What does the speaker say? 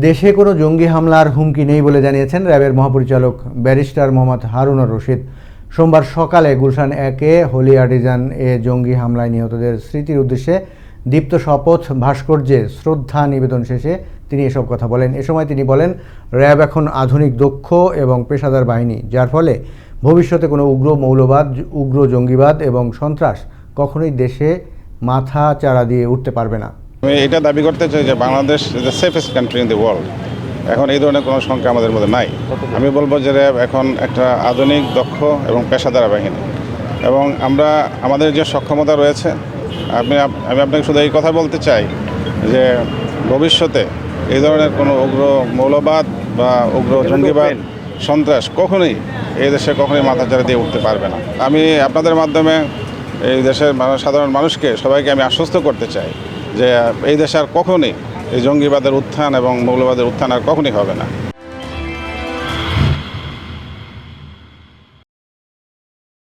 দেশে কোনো জঙ্গি হামলার হুমকি নেই বলে জানিয়েছেন র্যাবের মহাপরিচালক ব্যারিস্টার মোহাম্মদ হারুনুর রশিদ। সোমবার সকালে গুলশান একে হোলি আর্টিজান এ জঙ্গি হামলায় নিহতদের স্মৃতির উদ্দেশ্যে দীপ্ত শপথ, ভাস্কর্যে শ্রদ্ধা নিবেদন শেষে তিনি এসব কথা বলেন। এ সময় তিনি বলেন, র্যাব এখন আধুনিক, দক্ষ এবং পেশাদার বাহিনী, যার ফলে ভবিষ্যতে কোনো উগ্র মৌলবাদ, উগ্র জঙ্গিবাদ এবং সন্ত্রাস কখনোই দেশে মাথা চাড়া দিয়ে উঠতে পারবে না। আমি এটা দাবি করতে চাই যে Bangladesh is the safest country in the world এখন এই ধরনের কোনো সংখ্যা আমাদের মধ্যে নাই। আমি বলব যে র্যাব এখন একটা আধুনিক দক্ষ এবং পেশাদার বাহিনী। এবং আমরা আমাদের যে সক্ষমতা রয়েছে আপনি আমি আপনাকে শুধু এই কথা বলতে চাই যে ভবিষ্যতে এই ধরনের কোনো উগ্র মৌলবাদ বা উগ্র জঙ্গিবাদ সন্ত্রাস কখনোই এই দেশে কখনোই মাথাচাড়া দিয়ে উঠতে পারবে না। আমি আপনাদের মাধ্যমে এই দেশের সাধারণ মানুষকে সবাইকে আমি আশ্বস্ত করতে চাই যে এই দেশ আর কখনই এই জঙ্গিবাদের উত্থান এবং মৌলবাদের উত্থান আর কখনই হবে না।